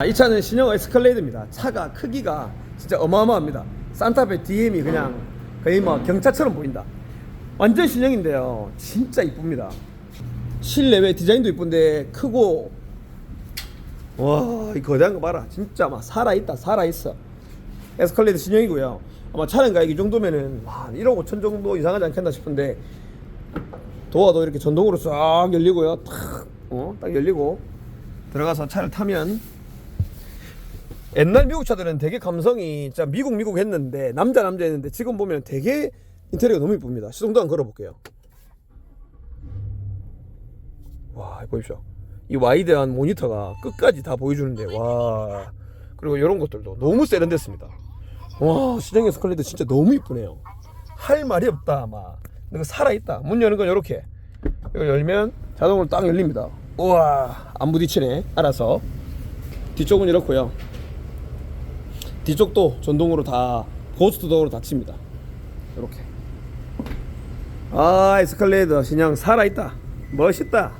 아, 이 차는 신형 에스컬레이드입니다. 차가 크기가 진짜 어마어마합니다. 산타페 DM이 그냥 거의 뭐 경차처럼 보인다. 완전 신형인데요. 진짜 이쁩니다. 실내외 디자인도 이쁜데 크고 와, 이 거대한 거 봐라. 진짜 막 살아있다. 살아있어. 에스컬레이드 신형이고요. 아마 차량 가격 이 정도면은 와, 1억 5천 정도 이상하지 않겠나 싶은데 도어도 이렇게 전동으로 쫙 열리고요. 탁, 어, 딱 열리고 들어가서 차를 타면 옛날 미국 차들은 되게 감성이 진짜 미국 미국 했는데 남자 남자 했는데 지금 보면 되게 인테리어가 너무 이쁩니다. 시동도 안 걸어볼게요. 와 보십시오. 이 와이드한 모니터가 끝까지 다 보여주는데 와 그리고 이런 것들도 너무 세련됐습니다. 와 시장 에스컬레이터 진짜 너무 이쁘네요. 할 말이 없다 아마. 이거 살아 있다. 문 여는 건 이렇게 이거 열면 자동으로 딱 열립니다. 우와 안 부딪히네. 알아서 뒤쪽은 이렇고요. 뒤쪽도 전동으로 다 고스트 도어로 닫힙니다. 이렇게. 아 에스컬레이터 신형 살아 있다. 멋있다.